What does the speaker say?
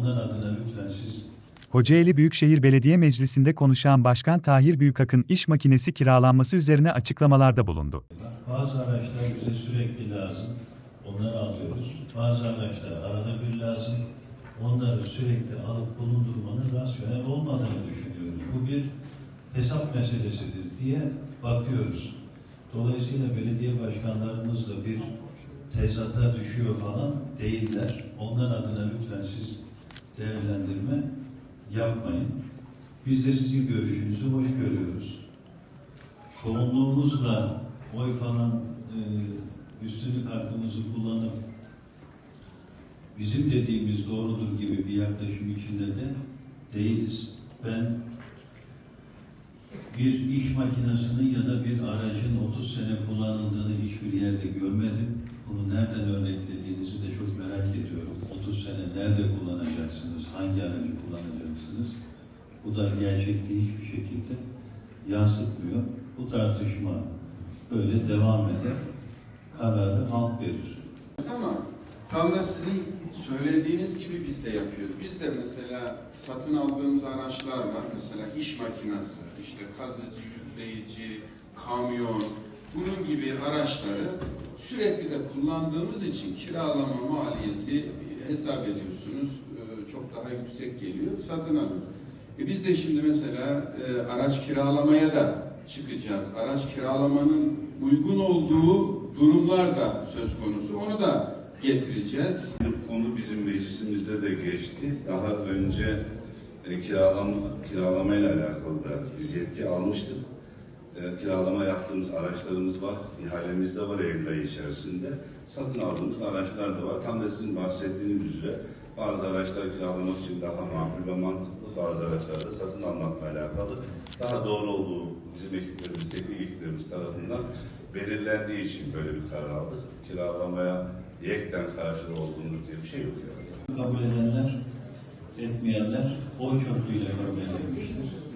Onların adına lütfen siz Kocaeli Büyükşehir Belediye Meclisi'nde konuşan Başkan Tahir Büyükakın iş makinesi kiralanması üzerine açıklamalarda bulundu. bazı araçlar bize sürekli lazım. Onları alıyoruz. Bazı araçlar arada bir lazım. Onları sürekli alıp bulundurmanın rasyonel olmadığını düşünüyoruz. Bu bir hesap meselesidir diye bakıyoruz. Dolayısıyla belediye başkanlarımızla bir tezata düşüyor falan değiller. Onların adına lütfen siz değerlendirme yapmayın. Biz de sizin görüşünüzü hoş görüyoruz. Çoğunluğumuzla oy falan e, üstünlük hakkımızı kullanıp bizim dediğimiz doğrudur gibi bir yaklaşım içinde de değiliz. Ben bir iş makinesinin ya da bir aracın 30 sene kullanıldığını hiçbir yerde görmedim. Bunu nereden örneklediğinizi de çok merak ediyorum. 30 sene nerede kullanacaksınız? Hangi aracı kullanacaksınız? Bu da gerçekliği hiçbir şekilde yansıtmıyor. Bu tartışma böyle devam eder. Kararı halk verir. Ama tam da sizin söylediğiniz gibi biz de yapıyoruz. Biz de mesela satın aldığımız araçlar var. Mesela iş makinesi, işte kazıcı, yükleyici, kamyon, bunun gibi araçları sürekli de kullandığımız için kiralama maliyeti hesap ediyorsunuz. e, Çok daha yüksek geliyor. Satın alıyoruz. E biz de şimdi mesela e, araç kiralamaya da çıkacağız. Araç kiralamanın uygun olduğu durumlar da söz konusu. Onu da getireceğiz. Konu bizim meclisimizde de geçti. Daha önce e, kiralama, kiralamayla alakalı da biz yetki almıştık. E, kiralama yaptığımız araçlarımız var. İhalemiz de var Eylül ayı içerisinde. Satın aldığımız araçlar da var. Tam da sizin bahsettiğiniz üzere bazı araçlar kiralamak için daha makul ve mantıklı. Bazı araçlar da satın almakla alakalı. Daha doğru olduğu bizim ekiplerimiz, teknik ekiplerimiz tarafından belirlendiği için böyle bir karar aldık. Kiralamaya yekten karşı olduğumuz diye bir şey yok yani. Kabul edenler, etmeyenler oy çokluğuyla kabul edilmiştir.